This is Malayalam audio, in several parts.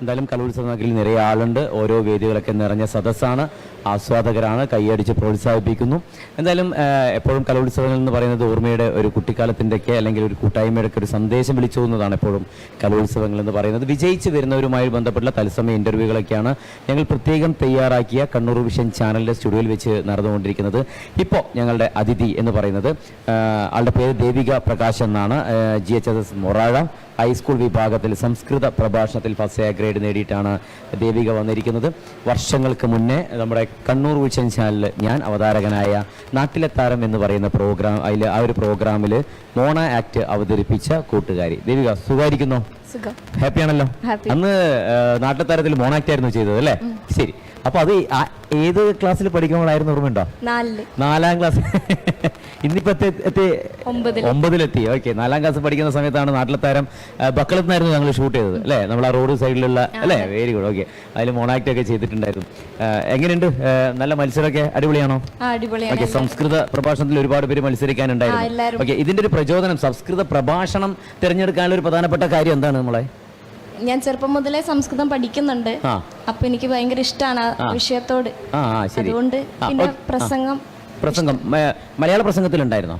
എന്തായാലും കലോത്സവ നഗരിൽ നിറയെ ആളുണ്ട്. ഓരോ വേദികളൊക്കെ നിറഞ്ഞ സദസ്സാണ്. ആസ്വാദകരാണ് കൈയടിച്ച് പ്രോത്സാഹിപ്പിക്കുന്നു. എന്തായാലും എപ്പോഴും കലോത്സവങ്ങൾ എന്ന് പറയുന്നത് ഓർമ്മയുടെ ഒരു കുട്ടിക്കാലത്തിന്റെയൊക്കെ അല്ലെങ്കിൽ ഒരു കൂട്ടായ്മയുടെ ഒക്കെ ഒരു സന്ദേശം വിളിച്ചു പോകുന്നതാണ് എപ്പോഴും കലോത്സവങ്ങൾ എന്ന് പറയുന്നത്. വിജയിച്ച് വരുന്നവരുമായി ബന്ധപ്പെട്ട തത്സമയ ഇന്റർവ്യൂകളൊക്കെയാണ് ഞങ്ങൾ പ്രത്യേകം തയ്യാറാക്കിയ കണ്ണൂർ വിഷൻ ചാനലിന്റെ സ്റ്റുഡിയോയിൽ വെച്ച് നടന്നുകൊണ്ടിരിക്കുന്നത്. ഇപ്പോൾ ഞങ്ങളുടെ അതിഥി എന്ന് പറയുന്നത് ആളുടെ പേര് ദേവിക പ്രകാശ് എന്നാണ്. G H S S Morazha high school വിഭാഗത്തിൽ സംസ്കൃത പ്രഭാഷണത്തിൽ ഫസ്റ്റ് ഗ്രേഡ് നേടിയിട്ടാണ് ദേവിക വന്നിരിക്കുന്നത്. വർഷങ്ങൾക്ക് മുന്നേ നമ്മുടെ കണ്ണൂർ വിഷൻ ചാനലിൽ ഞാൻ അവതാരകനായ നാട്ടിലെ താരം എന്ന് പറയുന്ന പ്രോഗ്രാം അതിൽ ആ ഒരു പ്രോഗ്രാമിൽ മോണ ആക്ട് അവതരിപ്പിച്ച കൂട്ടുകാരി. ദേവിക സുഖമായിരിക്കുന്നോ? സുഖം. ഹാപ്പി. ആണല്ലോ അന്ന് നാട്ടിലെ താരത്തിൽ മോണ ആക്ട് ആയിരുന്നു ചെയ്തത് അല്ലേ? ശരി. അപ്പൊ അത് ഏത് ക്ലാസ്സിൽ പഠിക്കുമ്പോഴായിരുന്നു ഓർമ്മയുണ്ടോ? നാലാം ക്ലാസ്. ഇന്നിപ്പോ എത്തി എത്തി? ഒമ്പതിൽ. ഒമ്പതിലെത്തി. ഓക്കെ നാലാം ക്ലാസ് പഠിക്കുന്ന സമയത്താണ് നാട്ടിലെ താരം ബക്കളത്ത് നിന്നായിരുന്നു ഞങ്ങൾ ഷൂട്ട് ചെയ്തത് അല്ലേ? നമ്മൾ ആ റോഡ് സൈഡിലുള്ള അല്ലേ? വെരി ഗുഡ് ഓക്കെ അതിൽ മോണാക്ട് ഒക്കെ ചെയ്തിട്ടുണ്ടായിരുന്നു എങ്ങനെയുണ്ട്? നല്ല മത്സരമൊക്കെ അടിപൊളിയാണോ? ഓക്കെ സംസ്കൃത പ്രഭാഷണത്തിൽ ഒരുപാട് പേര് മത്സരിക്കാനുണ്ടായിരുന്നു. ഓക്കെ ഇതിന്റെ ഒരു പ്രചോദനം സംസ്കൃത പ്രഭാഷണം തിരഞ്ഞെടുക്കാനുള്ള ഒരു പ്രധാനപ്പെട്ട കാര്യം എന്താണ് നമ്മളെ? ഞാൻ ചെറുപ്പം മുതലേ സംസ്കൃതം പഠിക്കുന്നുണ്ട്. അപ്പൊ എനിക്ക് ഭയങ്കര ഇഷ്ടമാണ് വിഷയത്തോട്. അതുകൊണ്ട് പിന്നെ പ്രസംഗം പ്രസംഗം മലയാള പ്രസംഗത്തിൽ ഉണ്ടായിരുന്നോ.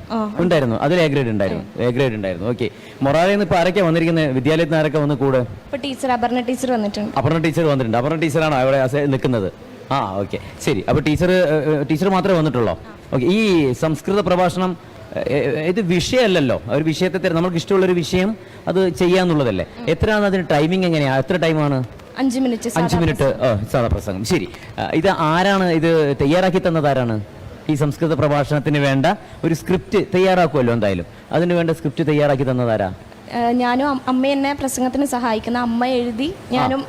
അതിൽ എ ഗ്രേഡ് ഉണ്ടായിരുന്നു. എ ഗ്രേഡ് ഉണ്ടായിരുന്നു. ഓക്കെ മൊറാലയിൽ നിന്ന് ഇപ്പൊ ആരൊക്കെ വന്നിരിക്കുന്നത് വിദ്യാലയത്തിൽ നിന്ന് ആരൊക്കെ വന്ന് കൂടെ? ടീച്ചർ അപർണ ടീച്ചർ വന്നിട്ടുണ്ട്. അപർണ ടീച്ചർ വന്നിട്ടുണ്ട്. അപർണ ടീച്ചറാണോ അവിടെ നിൽക്കുന്നത്? ആ ഓക്കെ ശരി. അപ്പൊ ടീച്ചർ ടീച്ചർ മാത്രമേ വന്നിട്ടുള്ളൂ? ഓക്കെ ഈ സംസ്കൃത പ്രഭാഷണം ഇത് വിഷയമല്ലല്ലോ. ഒരു വിഷയത്തെ തരും നമുക്ക് ഇഷ്ടമുള്ള ഒരു വിഷയം അത് ചെയ്യാന്നുള്ളതല്ലേ. എത്രയാണ് അതിന് ടൈമിംഗ് എങ്ങനെയാ? എത്ര ടൈമാണ് അഞ്ചു മിനിറ്റ് അഞ്ച് മിനിറ്റ്. സാധാ പ്രസംഗം. ശരി. ഇത് ആരാണ് ഇത് തയ്യാറാക്കി തന്നത്? ആരാണ്? ഈ സംസ്കൃത പ്രഭാഷണത്തിന് വേണ്ട ഒരു സ്ക്രിപ്റ്റ് തയ്യാറാക്കുമല്ലോ എന്തായാലും. അതിന് വേണ്ട സ്ക്രിപ്റ്റ് തയ്യാറാക്കി തന്നതാരാ? ഞാനും അമ്മ എന്നെ പ്രസംഗത്തിന് സഹായിക്കുന്ന അമ്മ എഴുതി ഞാനും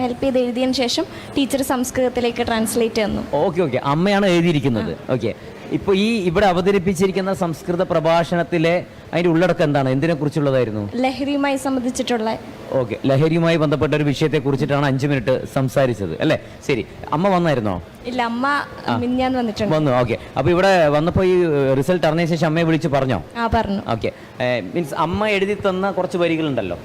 ഹെൽപ്പ് ചെയ്ത് എഴുതിയതിനു ശേഷം ടീച്ചർ സംസ്കൃതത്തിലേക്ക് ട്രാൻസ്ലേറ്റ് തന്നു. Okay okay. അമ്മയാണ് എഴുതിയിരിക്കുന്നത്. ഓക്കെ. ഇപ്പൊ ഈ ഇവിടെ അവതരിപ്പിച്ചിരിക്കുന്ന സംസ്കൃത പ്രഭാഷണത്തിലെ അതിന്റെ ഉള്ളടക്കം എന്താണ്? എന്തിനെ കുറിച്ചുള്ളതായിരുന്നു? ലഹരിയുമായി സംബന്ധിച്ചിട്ടുള്ള ഓക്കെ. ലഹരിയുമായി ബന്ധപ്പെട്ട ഒരു വിഷയത്തെ കുറിച്ചിട്ടാണ് അഞ്ചു മിനിറ്റ് സംസാരിച്ചത് അല്ലേ? ശരി. അമ്മ വന്നായിരുന്നോ? ഇല്ല അമ്മ മിന്നാൻ വന്നിട്ടുണ്ട്. വന്നു ഓക്കെ. അപ്പൊ ഇവിടെ വന്നപ്പോ ഈ റിസൾട്ട് അറിഞ്ഞ ശേഷം അമ്മയെ വിളിച്ച് പറഞ്ഞോ? ആ പറഞ്ഞു. ഓക്കെ. മീൻസ് അമ്മ എഴുതി തന്ന കുറച്ച് വരികളുണ്ടല്ലോ.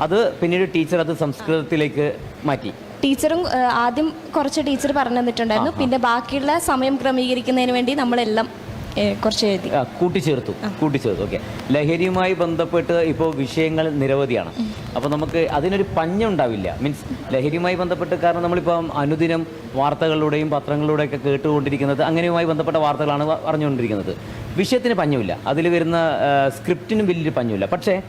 അത് പിന്നീട് ടീച്ചർ അത് സംസ്കൃതത്തിലേക്ക് മാറ്റി. ടീച്ചറും ആദ്യം കുറച്ച് ടീച്ചർ പറഞ്ഞു തന്നിട്ടുണ്ടായിരുന്നു. പിന്നെ ബാക്കിയുള്ള സമയം ക്രമീകരിക്കുന്നതിന് വേണ്ടി നമ്മളെല്ലാം കുറച്ച് എഴുതി. കൂട്ടിച്ചേർത്തു. കൂട്ടിച്ചേർത്തു. ഓക്കെ. ലഹരിയുമായി ബന്ധപ്പെട്ട് ഇപ്പോൾ വിഷയങ്ങൾ നിരവധിയാണ്. അപ്പോൾ നമുക്ക് അതിനൊരു പഞ്ഞുണ്ടാവില്ല മീൻസ് ലഹരിയുമായി ബന്ധപ്പെട്ട് കാരണം നമ്മളിപ്പം അനുദിനം വാർത്തകളിലൂടെയും പത്രങ്ങളിലൂടെയൊക്കെ കേട്ടുകൊണ്ടിരിക്കുന്നത് അങ്ങനെയുമായി ബന്ധപ്പെട്ട വാർത്തകളാണ് പറഞ്ഞുകൊണ്ടിരിക്കുന്നത്. അറിഞ്ഞുകൊണ്ടിരിക്കുന്നത് വിഷയത്തിന് പഞ്ഞുമില്ല. അതിൽ വരുന്ന സ്ക്രിപ്റ്റിനും വലിയൊരു പഞ്ഞുമില്ല. പക്ഷേ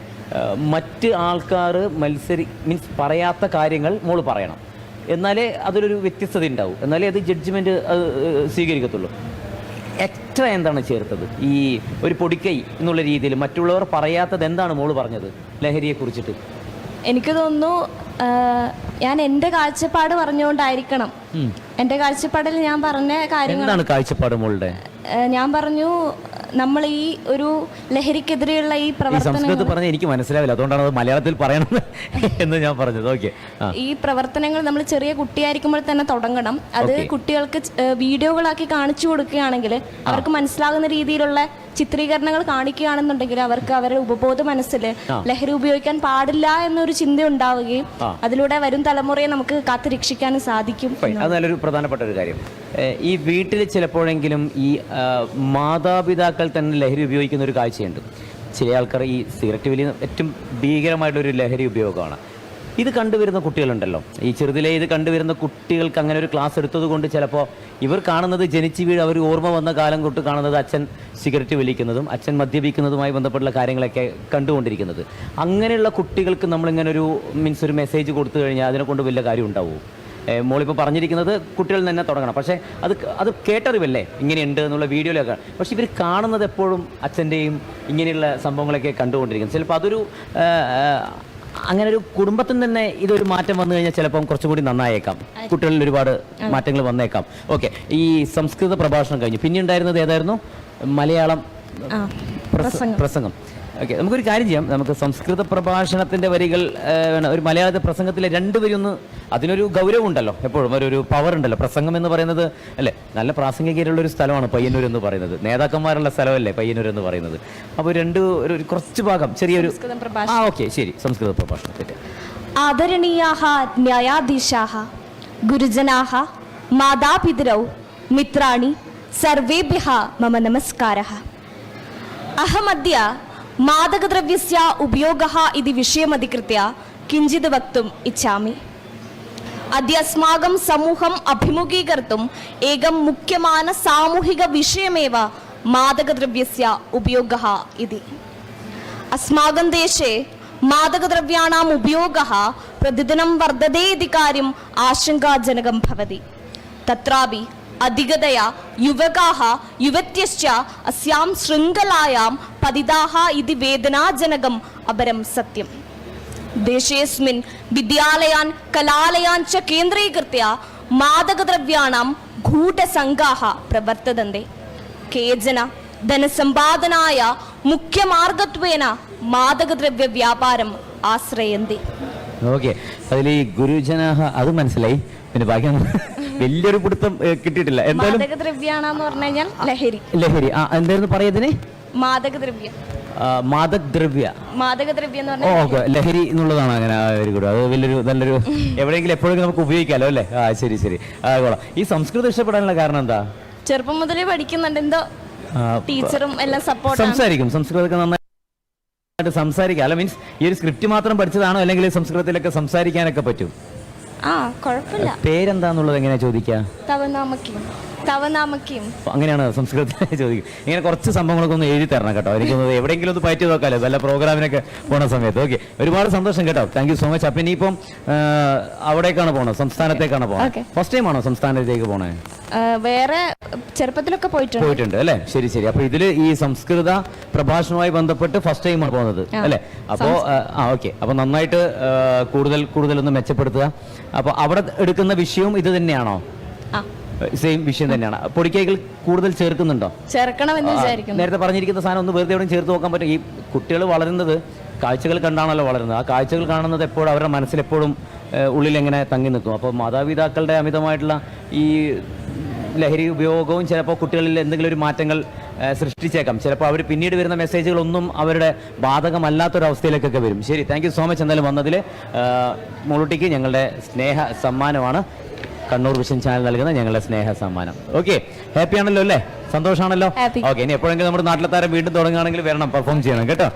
മറ്റ് ആൾക്കാർ മത്സരി മീൻസ് പറയാത്ത കാര്യങ്ങൾ മോൾ പറയണം. എന്നാലേ അതിലൊരു വ്യത്യസ്തത ഉണ്ടാവും. എന്നാലേ അത് ജഡ്ജ്മെന്റ് സ്വീകരിക്കത്തുള്ളൂ. എക്സ്ട്രാ എന്താണ് ചേർത്തത്? ഈ ഒരു പൊടിക്കൈ എന്നുള്ള രീതിയിൽ മറ്റുള്ളവർ പറയാത്തത് എന്താണ് മോൾ പറഞ്ഞത്? ലഹരിയെ കുറിച്ചിട്ട്. എനിക്ക് തോന്നുന്നു ഞാൻ എന്റെ കാഴ്ചപ്പാട് പറഞ്ഞുകൊണ്ടായിരിക്കണം. എന്റെ കാഴ്ചപ്പാടിൽ ഞാൻ പറഞ്ഞ കാര്യങ്ങൾ എന്താണ് കാഴ്ചപ്പാട് മോളുടെ? ഞാൻ പറഞ്ഞു നമ്മൾ ഈ ഒരു ലഹരിക്കെതിരെയുള്ള ഈ പ്രവർത്തനങ്ങൾ പറഞ്ഞ എനിക്ക് മനസ്സിലാവില്ല. അതുകൊണ്ടാണ് അത് മലയാളത്തിൽ പറയണം എന്ന് ഞാൻ പറഞ്ഞത്. ഓക്കെ. ഈ പ്രവർത്തനങ്ങൾ നമ്മൾ ചെറിയ കുട്ടിയായിരിക്കുമ്പോൾ തന്നെ തുടങ്ങണം. അത് കുട്ടികൾക്ക് വീഡിയോകളാക്കി കാണിച്ചു കൊടുക്കുകയാണെങ്കിൽ അവർക്ക് മനസ്സിലാകുന്ന രീതിയിലുള്ള ചിത്രീകരണങ്ങൾ കാണിക്കുകയാണെന്നുണ്ടെങ്കിൽ അവർക്ക് അവരുടെ ഉപബോധ മനസ്സിൽ ലഹരി ഉപയോഗിക്കാൻ പാടില്ല എന്നൊരു ചിന്ത ഉണ്ടാവുകയും അതിലൂടെ വരും തലമുറയെ നമുക്ക് കാത്തു രക്ഷിക്കാനും സാധിക്കും. അത് നല്ലൊരു പ്രധാനപ്പെട്ട ഒരു കാര്യം. ഈ വീട്ടിൽ ചിലപ്പോഴെങ്കിലും ഈ മാതാപിതാക്കൾ തന്നെ ലഹരി ഉപയോഗിക്കുന്ന ഒരു കാഴ്ചയുണ്ട്. ചില ആൾക്കാർ ഈ സിഗരറ്റ് വലിയ ഏറ്റവും ഭീകരമായിട്ടൊരു ലഹരി ഉപയോഗമാണ്. ഇത് കണ്ടുവരുന്ന കുട്ടികളുണ്ടല്ലോ. ഈ ചെറുതിലെ ഇത് കണ്ടുവരുന്ന കുട്ടികൾക്ക് അങ്ങനെ ഒരു ക്ലാസ് എടുത്തത് കൊണ്ട് ചിലപ്പോൾ ഇവർ കാണുന്നത് ജനിച്ച് വീട് അവർ ഓർമ്മ വന്ന കാലം തൊട്ട് കാണുന്നത് അച്ഛൻ സിഗരറ്റ് വലിക്കുന്നതും അച്ഛൻ മദ്യപിക്കുന്നതുമായി ബന്ധപ്പെട്ടുള്ള കാര്യങ്ങളൊക്കെ കണ്ടുകൊണ്ടിരിക്കുന്നത്. അങ്ങനെയുള്ള കുട്ടികൾക്ക് നമ്മളിങ്ങനെ ഒരു മീൻസ് ഒരു മെസ്സേജ് കൊടുത്തു കഴിഞ്ഞാൽ അതിനെ കൊണ്ട് വലിയ കാര്യം ഉണ്ടാവുമോ മോളിപ്പോൾ പറഞ്ഞിരിക്കുന്നത് കുട്ടികളിൽ തന്നെ തുടങ്ങണം. പക്ഷേ അത് അത് കേട്ടറിവല്ലേ? ഇങ്ങനെയുണ്ട് എന്നുള്ള വീഡിയോയിലൊക്കെ. പക്ഷേ ഇവർ കാണുന്നത് എപ്പോഴും അച്ഛന്റെയും ഇങ്ങനെയുള്ള സംഭവങ്ങളൊക്കെ കണ്ടുകൊണ്ടിരിക്കുന്നത് ചിലപ്പോൾ അതൊരു അങ്ങനെ ഒരു കുടുംബത്തിൽ തന്നെ ഇതൊരു മാറ്റം വന്നു കഴിഞ്ഞാൽ ചിലപ്പം കുറച്ചുകൂടി നന്നായേക്കാം. കുട്ടികളിൽ ഒരുപാട് മാറ്റങ്ങൾ വന്നേക്കാം. ഓക്കെ. ഈ സംസ്കൃത പ്രഭാഷണം കഴിഞ്ഞു. പിന്നെ ഉണ്ടായിരുന്നത് ഏതായിരുന്നു? മലയാളം പ്രസംഗം. ഓക്കെ നമുക്കൊരു കാര്യം ചെയ്യാം. നമുക്ക് സംസ്കൃത പ്രഭാഷണത്തിന്റെ വരികൾ ഒരു മലയാളത്തെ പ്രസംഗത്തിലെ രണ്ട് വരി ഒന്ന് അതിനൊരു ഗൗരവം ഉണ്ടല്ലോ. എപ്പോഴും ഒരു പവർ ഉണ്ടല്ലോ. പ്രസംഗം എന്ന് പറയുന്നത് അല്ലേ? നല്ല പ്രാസംഗികതയുള്ള ഒരു സ്ഥലമാണ് പയ്യന്നൂർ എന്ന് പറയുന്നത്. നേതാക്കന്മാരുള്ള സ്ഥലമല്ലേ പയ്യന്നൂർ എന്ന് പറയുന്നത്. അപ്പോൾ രണ്ട് ഒരു കുറച്ച് ഭാഗം ചെറിയൊരു ആ ഓക്കെ ശരി. സംസ്കൃത പ്രഭാഷണത്തിന്റെ. ആദരണീയാഹ ന്യായാധീശാഹ ഗുരുജനാഹ മാതാപിതരൗ മിത്രാണി സർവേഭ്യ മമ നമസ്കാരः അഹമദ്യ മാദകദ്രവ്യ ഉപയോഗ ഇത് വിഷയമധികൃത്യ കിഞ്ചിത് വക്തും ഇച്ഛാമി. അദ്യ അസ്മാകം സമൂഹം അഭിമുഖീകർത്തും ഏകം മുഖ്യമാന സാമൂഹിക വിഷയമേവ മാദകദ്രവ്യ ഉപയോഗ ഇതി. അസ്മാകം ദേശേ മാദകദ്രവ്യാണാം ഉപയോഗ പ്രതിദിനം വർദ്ധതേ ഇതി കാര്യം ആശങ്കാജനകം ഭവതി. തത്രാപി അധികതയാ യുവകാഹ യുവത്യശ്ച അസ്യാം ശൃംഖലായാം പതിതാഹ ഇത് വേദനാജനകം അപരം സത്യം. ദേശേസ്മിൻ വിദ്യാലയാൻ കലാലയാൻ ച കേന്ദ്രീകൃത്യ മാദകദ്രവ്യാണാം ഗൂഢസംഘാഹ പ്രവർത്തതന്തെ. കേജന ധനസമ്പാദനായ മുഖ്യമാർഗത്വേന മാദകദ്രവ്യ വ്യാപാരം ആശ്രയന്തി. ഓക്കെ. അതിൽ ഈ ഗുരുജനാഹ അത് മനസ്സിലായി. പിന്നെ ബാക്കി വലിയൊരു പിടുത്തം ഏ, കിട്ടിയിട്ടില്ല. എന്തായാലും മാദകദ്രവ്യാണെന്ന് പറഞ്ഞു കഴിഞ്ഞാൽ ലഹരി. ലഹരി. ആ എന്തായിരുന്നു പറയതിന് മാദകദ്രവ്യം. മാദകദ്രവ്യ. മാദകദ്രവ്യം എന്ന് ഓ പറഞ്ഞാൽ ഓക്കെ. ലഹരി എന്നുള്ളതാണ് അങ്ങനെ വെരി ഗുഡ് അത് വലിയൊരു നല്ലൊരു എവിടെയെങ്കിലും എപ്പോഴെങ്കിലും നമുക്ക് ഉപയോഗിക്കാമല്ലോ അല്ലേ? ആ ശരി ശരി. ആ കൊള്ളാം. ഈ സംസ്കൃതം ഇഷ്ടപ്പെടാനുള്ള കാരണം എന്താ? ചെറുപ്പം മുതലേ പഠിക്കുന്നുണ്ട്. എന്തോ ആ, ടീച്ചറും എല്ലാം സപ്പോർട്ട് സംസാരിക്കും. സംസ്കൃതമൊക്കെ നന്നായിട്ട് സംസാരിക്കാം. അല്ല മീൻസ് ഈ ഒരു സ്ക്രിപ്റ്റ് മാത്രം പഠിച്ചതാണോ? അല്ലെങ്കിൽ സംസ്കൃതത്തിലൊക്കെ സംസാരിക്കാനൊക്കെ പറ്റും? ആ കുഴപ്പമില്ല. പേരെന്താന്നുള്ളത് എങ്ങനെയാ ചോദിക്കുക തവനാമക്കും അപ്പൊ അങ്ങനെയാണ് സംസ്കൃതത്തിൽ ചോദിക്കുക ഇങ്ങനെ കുറച്ച് സംഭവങ്ങളൊക്കെ ഒന്ന് എഴുതി തരണം കേട്ടോ. എനിക്കൊന്ന് എവിടെയെങ്കിലും ഒന്ന് പറ്റി നോക്കാമല്ലോ നല്ല പ്രോഗ്രാമിനൊക്കെ പോണ സമയത്ത്. ഓക്കെ. ഒരുപാട് സന്തോഷം കേട്ടോ. താങ്ക് യു സോ മച്ച് അപ്പൊ ഇനിയിപ്പം അവിടേക്കാണ് പോണത് സംസ്ഥാനത്തേക്കാണ് പോണത്. ഫസ്റ്റ് ടൈം ആണോ സംസ്ഥാനത്തേക്ക് പോണേ വേറെ ചെറുപ്പത്തിലൊക്കെ പോയിട്ടുണ്ട്. പോയിട്ടുണ്ട് അല്ലേ? ശരി ശരി. അപ്പൊ ഇതിൽ ഈ സംസ്കൃത പ്രഭാഷണവുമായി ബന്ധപ്പെട്ട് ഫസ്റ്റ് ടൈം ആണ് പോകുന്നത് അല്ലെ? അപ്പോ ആ, ഓക്കെ. അപ്പൊ നന്നായിട്ട് കൂടുതൽ കൂടുതൽ ഒന്ന് മെച്ചപ്പെടുത്തുക. അപ്പൊ അവിടെ എടുക്കുന്ന വിഷയവും ഇത് തന്നെയാണോ? സെയിം വിഷയം തന്നെയാണ്. പൊടിക്കൈകൾ കൂടുതൽ ചേർക്കുന്നുണ്ടോ? ചേർക്കണമെന്ന് വിചാരിക്കുന്നു. നേരത്തെ പറഞ്ഞിരിക്കുന്ന സാധനം ഒന്ന് വെറുതെ എവിടെയും ചേർത്ത് നോക്കാൻ പറ്റും. ഈ കുട്ടികൾ വളരുന്നത് കാഴ്ചകൾ കണ്ടാണല്ലോ വളരുന്നത്. ആ കാഴ്ചകൾ കാണുന്നത് എപ്പോഴും അവരുടെ മനസ്സിൽ എപ്പോഴും ഉള്ളിൽ എങ്ങനെ തങ്ങി നിൽക്കും. അപ്പോൾ മാതാപിതാക്കളുടെ അമിതമായിട്ടുള്ള ഈ ലഹരി ഉപയോഗവും ചിലപ്പോൾ കുട്ടികളിൽ എന്തെങ്കിലും ഒരു മാറ്റങ്ങൾ സൃഷ്ടിച്ചേക്കാം. ചിലപ്പോൾ അവർ പിന്നീട് വരുന്ന മെസ്സേജുകളൊന്നും അവരുടെ ബാധകമല്ലാത്തൊരവസ്ഥയിലേക്കൊക്കെ വരും. ശരി താങ്ക് യു സോ മച്ച് എന്തായാലും വന്നതിൽ മുളുട്ടിക്ക് ഞങ്ങളുടെ സ്നേഹ സമ്മാനമാണ്. കണ്ണൂർ വിഷൻ ചാനൽ നൽകുന്ന ഞങ്ങളുടെ സ്നേഹ സമ്മാനം. ഓക്കെ ഹാപ്പി ആണല്ലോ അല്ലേ? സന്തോഷമാണല്ലോ. ഓക്കെ ഇനി എപ്പോഴെങ്കിലും നമ്മുടെ നാട്ടിലെ താരം വീണ്ടും തുടങ്ങുകയാണെങ്കിൽ വരണം പെർഫോം ചെയ്യണം കേട്ടോ?